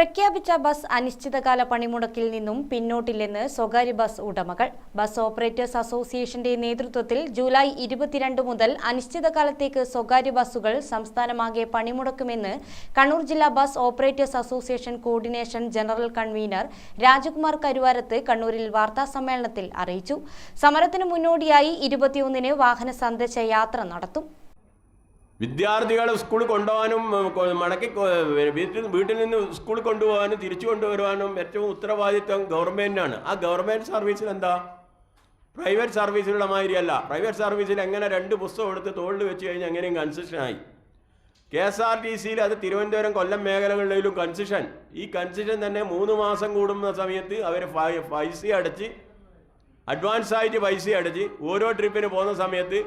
പ്രഖ്യാപിച്ച ബസ് അനിശ്ചിതകാല പണിമുടക്കിൽ നിന്നും പിന്നോട്ടില്ലെന്ന് സ്വകാര്യ ബസ് ഉടമകൾ. ബസ് ഓപ്പറേറ്റേഴ്സ് അസോസിയേഷന്റെ നേതൃത്വത്തിൽ ജൂലൈ ഇരുപത്തിരണ്ട് മുതൽ അനിശ്ചിതകാലത്തേക്ക് സ്വകാര്യ ബസ്സുകൾ സംസ്ഥാനമാകെ പണിമുടക്കുമെന്ന് കണ്ണൂർ ജില്ലാ bus operators association coordination general convener Rajakumar Karuvarath കണ്ണൂരിൽ വാർത്താസമ്മേളനത്തിൽ അറിയിച്ചു. സമരത്തിന് മുന്നോടിയായി ഇരുപത്തിയൊന്നിന് വാഹന സന്ദേശ യാത്ര നടത്തും. വിദ്യാർത്ഥികളെ സ്കൂളിൽ കൊണ്ടുപോകാനും മടക്കി വീട്ടിൽ വീട്ടിൽ നിന്ന് സ്കൂളിൽ കൊണ്ടുപോകാനും തിരിച്ചു കൊണ്ടുവരുവാനും ഏറ്റവും ഉത്തരവാദിത്വം ഗവൺമെന്റിനാണ് ആ ഗവൺമെന്റ് സർവീസിൽ എന്താ? പ്രൈവറ്റ് സർവീസിലുള്ള മാതിരിയല്ല. പ്രൈവറ്റ് സർവീസിൽ എങ്ങനെ രണ്ട് പുസ്തകം എടുത്ത് തോളിൽ വെച്ച് കഴിഞ്ഞാൽ എങ്ങനെയും ആയി. കെ എസ് ആർ ടി സിയിൽ അത് തിരുവനന്തപുരം കൊല്ലം മേഖലകളിലും കൺസെഷൻ. ഈ കൺസെഷൻ തന്നെ മൂന്ന് മാസം കൂടുന്ന സമയത്ത് അവർ പൈസ അടച്ച് അഡ്വാൻസ് ആയിട്ട് പൈസ അടച്ച് ഓരോ ട്രിപ്പിന് പോകുന്ന സമയത്ത്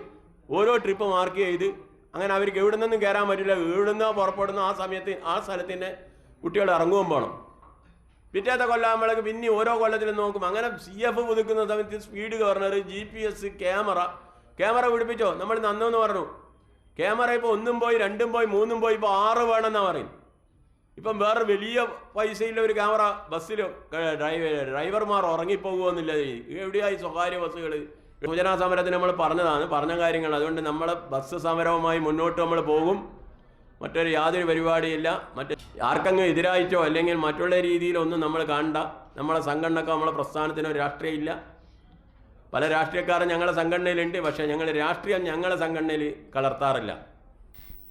ഓരോ ട്രിപ്പ് മാർക്ക് ചെയ്ത് അങ്ങനെ അവർക്ക് എവിടെ നിന്നും കയറാൻ പറ്റില്ല. എവിടെ നിന്നോ പുറപ്പെടുന്ന ആ സമയത്ത് ആ സ്ഥലത്തിന് കുട്ടികൾ ഇറങ്ങുകയും പോകണം പിറ്റേത്തെ കൊല്ലാകുമ്പോഴേക്ക് പിന്നെ ഓരോ കൊല്ലത്തിലും നോക്കും. അങ്ങനെ സി എഫ് പുതുക്കുന്ന സമയത്ത് speed governor G P S camera camera പിടിപ്പിച്ചോ? നമ്മൾ നന്നെന്ന് പറഞ്ഞു. ക്യാമറ ഇപ്പോൾ ഒന്നും പോയി രണ്ടും പോയി മൂന്നും പോയി ഇപ്പോൾ ആറ് വേണമെന്നാണ് പറയും. ഇപ്പം വേറെ വലിയ പൈസയിലെ ഒരു ക്യാമറ ബസ്സിൽ ഡ്രൈവർമാർ ഉറങ്ങിപ്പോകുമെന്നില്ല എവിടെയായി സ്വകാര്യ ബസ്സുകൾ സൂചനാ സമരത്തിന് നമ്മൾ പറഞ്ഞതാണ്. പറഞ്ഞ കാര്യങ്ങൾ. അതുകൊണ്ട് നമ്മൾ ബസ് സമരവുമായി മുന്നോട്ട് നമ്മൾ പോകും. മറ്റൊരു യാതൊരു പരിപാടിയില്ല. മറ്റ് ആർക്കെങ്കിലും എതിരായിട്ടോ അല്ലെങ്കിൽ മറ്റുള്ള രീതിയിലൊന്നും നമ്മൾ കാണണ്ട നമ്മളെ സംഘടനക്ക് നമ്മളെ പ്രസ്ഥാനത്തിന് ഒരു രാഷ്ട്രീയമില്ല. പല രാഷ്ട്രീയക്കാരും ഞങ്ങളുടെ സംഘടനയിലുണ്ട്. പക്ഷേ ഞങ്ങൾ രാഷ്ട്രീയം ഞങ്ങളുടെ സംഘടനയിൽ കലർത്താറില്ല.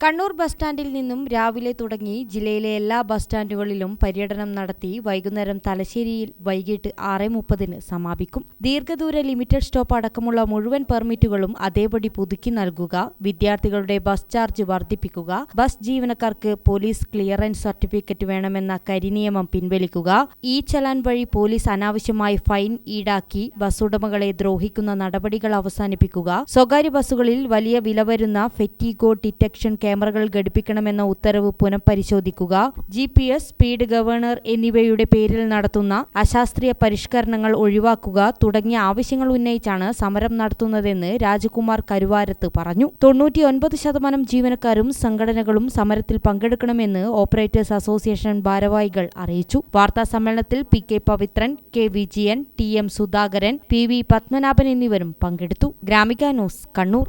കണ്ണൂർ ബസ് സ്റ്റാൻഡിൽ നിന്നും രാവിലെ തുടങ്ങി ജില്ലയിലെ എല്ലാ ബസ് സ്റ്റാൻഡുകളിലും പര്യടനം നടത്തി വൈകുന്നേരം തലശ്ശേരിയിൽ വൈകിട്ട് ആറ് മുപ്പതിന് സമാപിക്കും. ദീർഘദൂര ലിമിറ്റഡ് സ്റ്റോപ്പ് അടക്കമുള്ള മുഴുവൻ പെർമിറ്റുകളും അതേപടി പുതുക്കി നൽകുക വിദ്യാർത്ഥികളുടെ ബസ് ചാർജ് വർദ്ധിപ്പിക്കുക ബസ് ജീവനക്കാർക്ക് പോലീസ് ക്ലിയറൻസ് സർട്ടിഫിക്കറ്റ് വേണമെന്ന കരിനിയമം പിൻവലിക്കുക ഈ ചലാൻ വഴി പോലീസ് അനാവശ്യമായി ഫൈൻ ഈടാക്കി ബസ് ഉടമകളെ ദ്രോഹിക്കുന്ന നടപടികൾ അവസാനിപ്പിക്കുക സ്വകാര്യ ബസ്സുകളിൽ വലിയ വില വരുന്ന ഫെറ്റിഗോ ഡിറ്റക്ഷൻ ക്യാമറകൾ ഘടിപ്പിക്കണമെന്ന ഉത്തരവ് പുനഃപരിശോധിക്കുക. G P S speed governor എന്നിവയുടെ പേരിൽ നടത്തുന്ന അശാസ്ത്രീയ പരിഷ്കരണങ്ങൾ ഒഴിവാക്കുക തുടങ്ങിയ ആവശ്യങ്ങൾ ഉന്നയിച്ചാണ് സമരം നടത്തുന്നതെന്ന് രാജകുമാർ കരുവാരത്ത് പറഞ്ഞു. തൊണ്ണൂറ്റിയൊൻപത് ശതമാനം ജീവനക്കാരും സംഘടനകളും സമരത്തിൽ പങ്കെടുക്കണമെന്ന് ഓപ്പറേറ്റേഴ്സ് അസോസിയേഷൻ ഭാരവാഹികൾ അറിയിച്ചു. വാർത്താ സമ്മേളനത്തിൽ P K Pavithran K Vijayan T M Sudhakaran P V Padmanabhan എന്നിവരും പങ്കെടുത്തു. Gramika news Kannur.